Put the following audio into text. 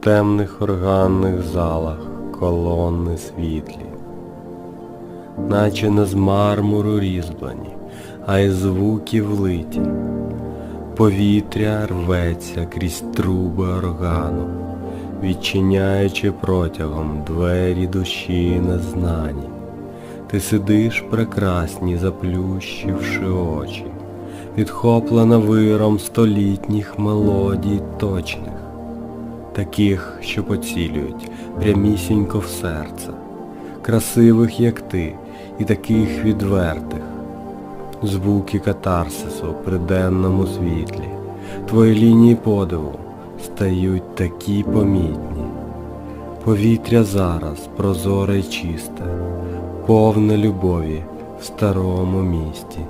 темних органних залах колонни світлі, наче не з мармуру різьблені, а із звуків литі. Повітря рветься крізь труби органу, відчиняючи протягом двері душі незнані. Ти сидиш прекрасні, заплющивши очі, відхоплена виром столітніх мелодій точних, таких, що поцілюють прямісінько в серце, красивих, як ти, і таких відвертих. Звуки катарсису при денному світлі, твої лінії подиву стають такі помітні. Повітря зараз прозоре й чисте, повне любові в старому місті.